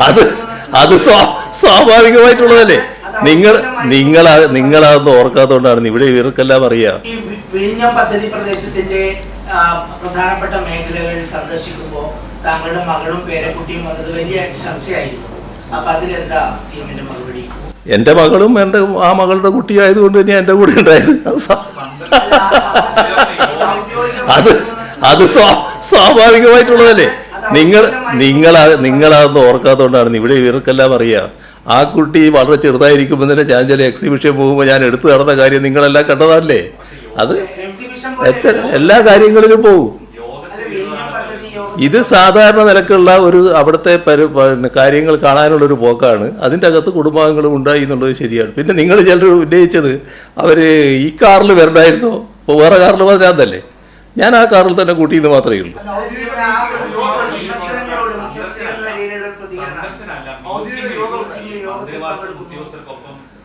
അത് അത് സ്വാ- സ്വാഭാവികമായിട്ടുള്ളതല്ലേ? നിങ്ങൾ നിങ്ങൾ നിങ്ങളാന്ന് ഓർക്കാത്തതുകൊണ്ടാണ് ഇവിടെ ഇവർക്കെല്ലാം അറിയാം. ഈ വിഴിഞ്ഞം പദ്ധതി പ്രദേശത്തിന്റെ ആ, പ്രധാനപ്പെട്ട മേഖലകൾ സന്ദർശിക്കുമ്പോൾ താങ്കളുടെ മകളും പേരക്കുട്ടിയും വന്നത് വലിയ ചർച്ചയായിരുന്നു. അപ്പൊ അതിലെന്താ സി എമ്മിന്റെ മറുപടി? എന്റെ മകളും എന്റെ ആ മകളുടെ കുട്ടിയായതുകൊണ്ട് തന്നെ എന്റെ കൂടെ ഉണ്ടായത്. അത് സ്വാ- അത് അത് സ്വാ- സ്വാഭാവികമായിട്ടുള്ളതല്ലേ? നിങ്ങൾ നിങ്ങൾ നിങ്ങളതൊന്നും ഓർക്കാത്തതുകൊണ്ടാണ് ഇവിടെ ഇവർക്കെല്ലാം അറിയാം. ആ കുട്ടി വളരെ ചെറുതായിരിക്കുമ്പോൾ തന്നെ ഞാൻ ചില എക്സിബിഷൻ പോകുമ്പോൾ ഞാൻ എടുത്തു നടന്ന കാര്യം നിങ്ങളെല്ലാം കണ്ടതല്ലേ? അത് എത്ര എല്ലാ കാര്യങ്ങളിലും പോകും ഇത് സാധാരണ നിലക്കുള്ള ഒരു അവിടുത്തെ പരി കാര്യങ്ങൾ കാണാനുള്ള ഒരു പോക്കാണ്. അതിന്റെ അകത്ത് കുടുംബാംഗങ്ങളും ഉണ്ടായി എന്നുള്ളത് ശരിയാണ്. പിന്നെ നിങ്ങൾ ചിലർ ഉന്നയിച്ചത് അവർ ഈ കാറിൽ വരണ്ടായിരുന്നോ? ഇപ്പോൾ വേറെ കാറിൽ വരാതല്ലേ ഞാൻ ആ കാറിൽ തന്നെ കൂട്ടിയെന്ന് മാത്രമേ ഉള്ളൂ.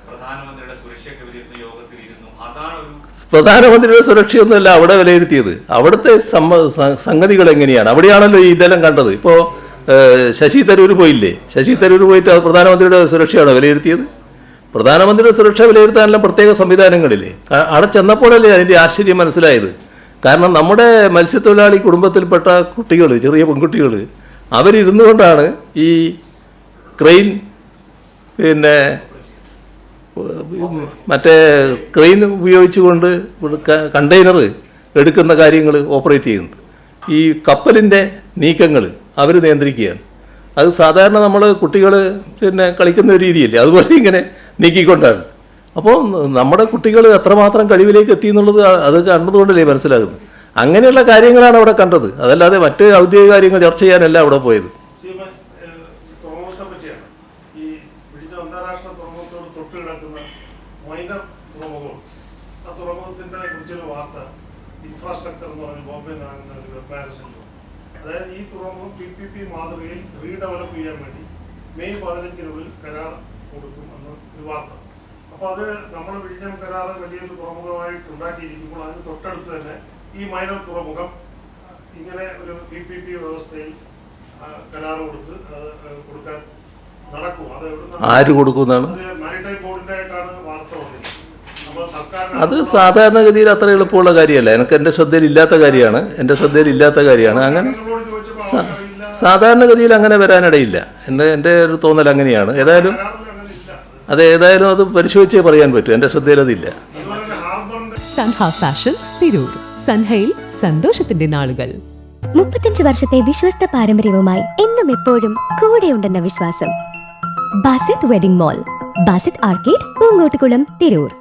പ്രധാനമന്ത്രിയുടെ സുരക്ഷയൊക്കെ വിലയിരുത്തുന്ന യോഗത്തിൽ ഇരുന്നു അതാണ് ഒരു പ്രധാനമന്ത്രിയുടെ സുരക്ഷയൊന്നുമല്ല അവിടെ വിലയിരുത്തിയത്. അവിടുത്തെ സംഗതികൾ എങ്ങനെയാണ്? അവിടെയാണല്ലോ ഈ ഇതെല്ലാം കണ്ടത്. ഇപ്പോൾ ശശി തരൂർ പോയില്ലേ? ശശി തരൂർ പോയിട്ട് പ്രധാനമന്ത്രിയുടെ സുരക്ഷയാണോ വിലയിരുത്തിയത്? പ്രധാനമന്ത്രിയുടെ സുരക്ഷ വിലയിരുത്താനെല്ലാം പ്രത്യേക സംവിധാനങ്ങളില്ലേ? അവിടെ ചെന്നപ്പോഴല്ലേ അതിന്റെ ആശ്ചര്യം മനസ്സിലായത്? കാരണം നമ്മുടെ മത്സ്യത്തൊഴിലാളി കുടുംബത്തിൽപ്പെട്ട കുട്ടികൾ ചെറിയ പെൺകുട്ടികൾ അവരിരുന്നു കൊണ്ടാണ് ഈ ക്രെയിൻ പിന്നെ മറ്റേ ക്രെയിൻ ഉപയോഗിച്ചുകൊണ്ട് കണ്ടെയ്നർ എടുക്കുന്ന കാര്യങ്ങൾ ഓപ്പറേറ്റ് ചെയ്യുന്നത്. ഈ കപ്പലിന്റെ നീക്കങ്ങൾ അവർ നിയന്ത്രിക്കുകയാണ്. അത് സാധാരണ നമ്മൾ കുട്ടികൾ പിന്നെ കളിക്കുന്ന ഒരു രീതിയല്ലേ? അതുപോലെ ഇങ്ങനെ നീക്കിക്കൊണ്ടാണ്. അപ്പോൾ നമ്മുടെ കുട്ടികൾ എത്രമാത്രം കഴിവിലേക്ക് എത്തി എന്നുള്ളത് അത് കണ്ടതുകൊണ്ടല്ലേ മനസ്സിലാകുന്നത്? അങ്ങനെയുള്ള കാര്യങ്ങളാണ് അവിടെ കണ്ടത്. അതല്ലാതെ മറ്റ് ഔദ്യോഗിക കാര്യങ്ങൾ ചർച്ച ചെയ്യാനല്ല അവിടെ പോയത്. ഇൻഫ്രാസ്ട്രക്ചർ എന്ന് പറഞ്ഞ് ബോംബെ നടക്കുന്ന ഒരു വെബ് അതായത് ഈ തുറമുഖം പി പി പി മാതൃകയിൽ റീഡെവലപ്പ് ചെയ്യാൻ വേണ്ടി മെയ് പതിനഞ്ചിനുള്ളിൽ കരാർ കൊടുക്കും എന്ന് ഒരു വാർത്ത. അപ്പോൾ അത് നമ്മൾ വിഴിഞ്ഞം കരാർ വലിയൊരു തുറമുഖമായിട്ട് ഉണ്ടാക്കിയിരിക്കുമ്പോൾ അതിന് തൊട്ടടുത്ത് തന്നെ ഈ മൈനർ തുറമുഖം ഇങ്ങനെ ഒരു പി പി പി വ്യവസ്ഥയിൽ കരാറ് കൊടുത്ത് കൊടുക്കാൻ നടക്കും. അത്? ആര് കൊടുക്കുന്നതാണ് മാരിടൈം ബോർഡിന്റെ ആയിട്ടാണ് വാർത്ത വന്നത്. അത് സാധാരണഗതിയിൽ അത്ര എളുപ്പമുള്ള കാര്യമല്ല. എനിക്ക് എന്റെ ശ്രദ്ധയിൽ ഇല്ലാത്ത കാര്യമാണ്. എന്റെ ശ്രദ്ധയിൽ ഇല്ലാത്ത കാര്യമാണ്. അങ്ങനെ സാധാരണഗതിയിൽ അങ്ങനെ വരാനിടയില്ല. എന്റെ എന്റെ ഒരു തോന്നൽ അങ്ങനെയാണ്. ഏതായാലും അത് ഏതായാലും അത് പരിശോധിച്ചേ പറയാൻ പറ്റൂ. എന്റെ ശ്രദ്ധയിൽ അതില്ല. സൻഹ ഫാഷൻസ് തിരൂർ. സൻഹയിൽ സന്തോഷത്തിന്റെ നാളുകൾ. മുപ്പത്തഞ്ച് വർഷത്തെ വിശ്വസ്ത പാരമ്പര്യവുമായി എന്നും എപ്പോഴും കൂടെയുണ്ടെന്ന വിശ്വാസം. Basith wedding mall Basith arcade Poongottukulam Tirur.